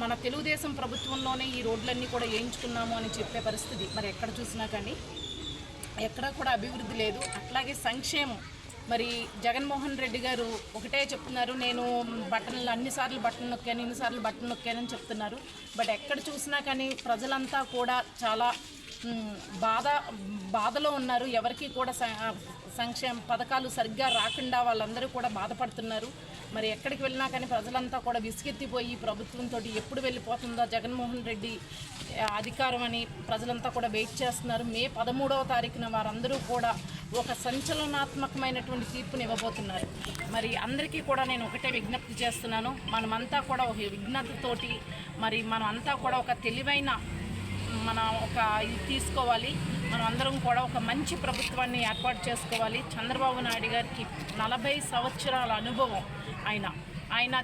మన తెలుగుదేశం ప్రభుత్వంలోనే ఈ రోడ్లన్నీ కూడా వేయించుకున్నాము అని చెప్పే పరిస్థితి. మరి ఎక్కడ చూసినా కానీ ఎక్కడా కూడా అభివృద్ధి లేదు. అట్లాగే సంక్షేమం. మరి జగన్మోహన్ రెడ్డి గారు ఒకటే చెప్తున్నారు నేను బట్టలు అన్నిసార్లు బట్టలు నొక్కాను ఇన్నిసార్లు బట్టలు నొక్కానని చెప్తున్నారు. బట్ ఎక్కడ చూసినా కానీ ప్రజలంతా కూడా చాలా బాధ బాధలో ఉన్నారు. ఎవరికి కూడా సంక్షేమ పథకాలు సరిగ్గా రాకుండా వాళ్ళందరూ కూడా బాధపడుతున్నారు. మరి ఎక్కడికి వెళ్ళినా కానీ ప్రజలంతా కూడా విసుగెత్తిపోయి ప్రభుత్వంతో ఎప్పుడు వెళ్ళిపోతుందో జగన్మోహన్ రెడ్డి అధికారం అని ప్రజలంతా కూడా వెయిట్ చేస్తున్నారు. మే పదమూడవ తారీఖున వారందరూ కూడా ఒక సంచలనాత్మకమైనటువంటి తీర్పుని ఇవ్వబోతున్నారు. మరి అందరికీ కూడా నేను ఒకటే విజ్ఞప్తి చేస్తున్నాను. మనమంతా కూడా ఒక విజ్ఞతతోటి మరి మనం అంతా కూడా ఒక తెలివైన మన ఒక ఇది తీసుకోవాలి. మనం అందరం కూడా ఒక మంచి ప్రభుత్వాన్ని ఏర్పాటు చేసుకోవాలి. చంద్రబాబు నాయుడు గారికి నలభై సంవత్సరాల అనుభవం ఆయన. ఆయన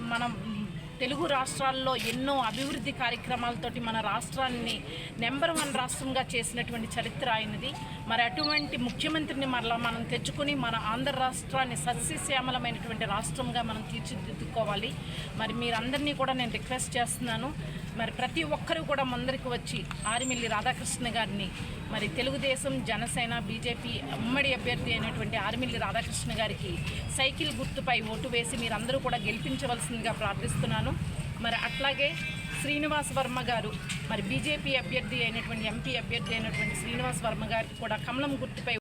మనం తెలుగు రాష్ట్రాల్లో ఎన్నో అభివృద్ధి కార్యక్రమాలతోటి మన రాష్ట్రాన్ని నెంబర్ వన్ రాష్ట్రంగా చేసినటువంటి చరిత్ర ఆయనది. మరి అటువంటి ముఖ్యమంత్రిని మరలా మనం తెచ్చుకొని మన ఆంధ్ర రాష్ట్రాన్ని సస్యశ్యామలమైనటువంటి రాష్ట్రంగా మనం తీర్చిదిద్దుకోవాలి. మరి మీరందరినీ కూడా నేను రిక్వెస్ట్ చేస్తున్నాను. మరి ప్రతి ఒక్కరూ కూడా ముందరికి వచ్చి ఆరిమిల్లి రాధాకృష్ణ గారిని మరి తెలుగుదేశం జనసేన బీజేపీ ఉమ్మడి అభ్యర్థి అయినటువంటి ఆరిమిల్లి రాధాకృష్ణ గారికి సైకిల్ గుర్తుపై ఓటు వేసి మీరందరూ కూడా గెలిపించవలసిందిగా ప్రార్థిస్తున్నాను. మరి అట్లాగే శ్రీనివాస్ వర్మ గారు మరి బీజేపీ అభ్యర్థి అయినటువంటి ఎంపీ అభ్యర్థి అయినటువంటి శ్రీనివాస్ వర్మ గారికి కూడా కమలం గుర్తుపై